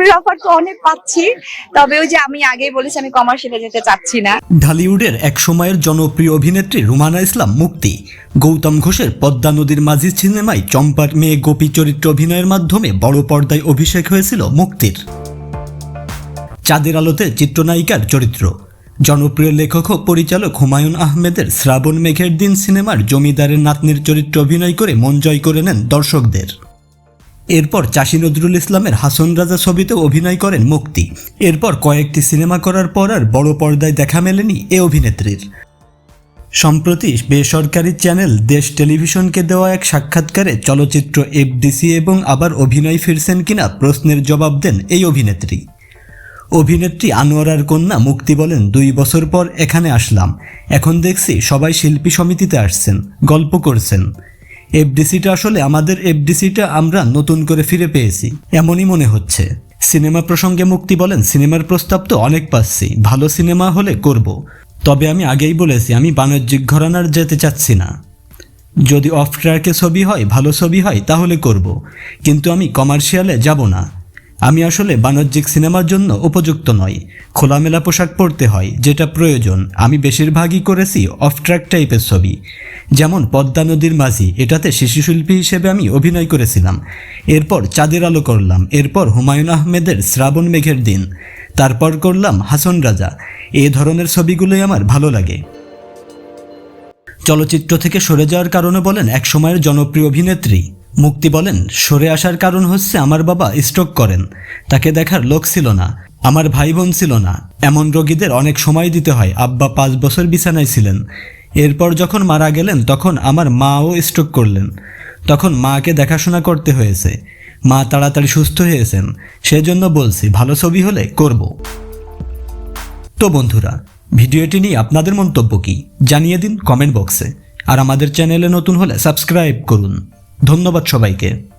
চাকরির অফার তো অনেক পাচ্ছি, তবে ওই যে আমি আগেই বলেছি, আমি কমার্শিয়ালে যেতে চাচ্ছি না। ঢালিউডের এক সময়ের জনপ্রিয় অভিনেত্রী রুমানা ইসলাম মুক্তি। গৌতম ঘোষের পদ্মা নদীর মাঝি সিনেমায় চম্পার মেয়ে গোপী চরিত্র অভিনয়ের মাধ্যমে বড় পর্দায় অভিষেক হয়েছিল মুক্তির। চাঁদের আলোতে চিত্রনায়িকার চরিত্র। জনপ্রিয় লেখক ও পরিচালক হুমায়ুন আহমেদের শ্রাবণ মেঘের দিন সিনেমার জমিদারের নাতনির চরিত্র অভিনয় করে মন জয় করে নেন দর্শকদের। এরপর চাষী নজরুল ইসলামের হাসন রাজা ছবিতে অভিনয় করেন মুক্তি। এরপর কয়েকটি সিনেমা করার পর আর বড় পর্দায় দেখা মেলেনি এ অভিনেত্রীর। সম্প্রতি বেসরকারি চ্যানেল দেশ টেলিভিশনকে দেওয়া এক সাক্ষাৎকারে চলচ্চিত্র এফডিসি এবং আবার অভিনয় ফিরছেন কিনা প্রশ্নের জবাব দেন এই অভিনেত্রী। অভিনেত্রী আনোয়ারার কন্যা মুক্তি বলেন, দুই বছর পর এখানে আসলাম। এখন দেখছি সবাই শিল্পী সমিতিতে আসছেন, গল্প করছেন। এফডিসিটা আসলে আমাদের এফডিসিটা আমরা নতুন করে ফিরে পেয়েছি, এমনই মনে হচ্ছে। সিনেমা প্রসঙ্গে মুক্তি বলেন, সিনেমার প্রস্তাব তো অনেক পাচ্ছি, ভালো সিনেমা হলে করব। তবে আমি আগেই বলেছি, আমি বাণিজ্যিক ঘরানার যেতে চাচ্ছি না। যদি অফ ট্র্যাকে ছবি হয়, ভালো ছবি হয়, তাহলে করব। কিন্তু আমি কমার্শিয়ালে যাব না। আমি আসলে বাণিজ্যিক সিনেমার জন্য উপযুক্ত নই। খোলামেলা পোশাক পরতে হয়, যেটা প্রয়োজন। আমি বেশিরভাগই করেছি অফ ট্র্যাক টাইপের ছবি। যেমন পদ্মা নদীর মাঝি, এটাতে শিশুশিল্পী হিসেবে আমি অভিনয় করেছিলাম। এরপর চাঁদের আলো করলাম। এরপর হুমায়ুন আহমেদের শ্রাবণ মেঘের দিন। তারপর করলাম হাসন রাজা। এ ধরনের ছবিগুলোই আমার ভালো লাগে। চলচ্চিত্র থেকে সরে যাওয়ার কারণে বলেন এক সময়ের জনপ্রিয় অভিনেত্রী মুক্তি বলেন, সরে আসার কারণ হচ্ছে আমার বাবা স্ট্রোক করেন। তাকে দেখার লোক ছিল না, আমার ভাই বোন ছিল না। এমন রোগীদের অনেক সময় দিতে হয়, আব্বা পাঁচ বছর বিছানায় ছিলেন। এরপর যখন মারা গেলেন, তখন আমার মাও স্ট্রোক করলেন। তখন মাকে দেখাশোনা করতে হয়েছে। মা তাড়াতাড়ি সুস্থ হয়েছেন। সেজন্য বলছি, ভালো ছবি হলে করব। তো বন্ধুরা, ভিডিওটি নিয়ে আপনাদের মন্তব্য কি? জানিয়ে দিন কমেন্ট বক্সে। আর আমাদের চ্যানেলে নতুন হলে সাবস্ক্রাইব করুন। ধন্যবাদ সবাইকে।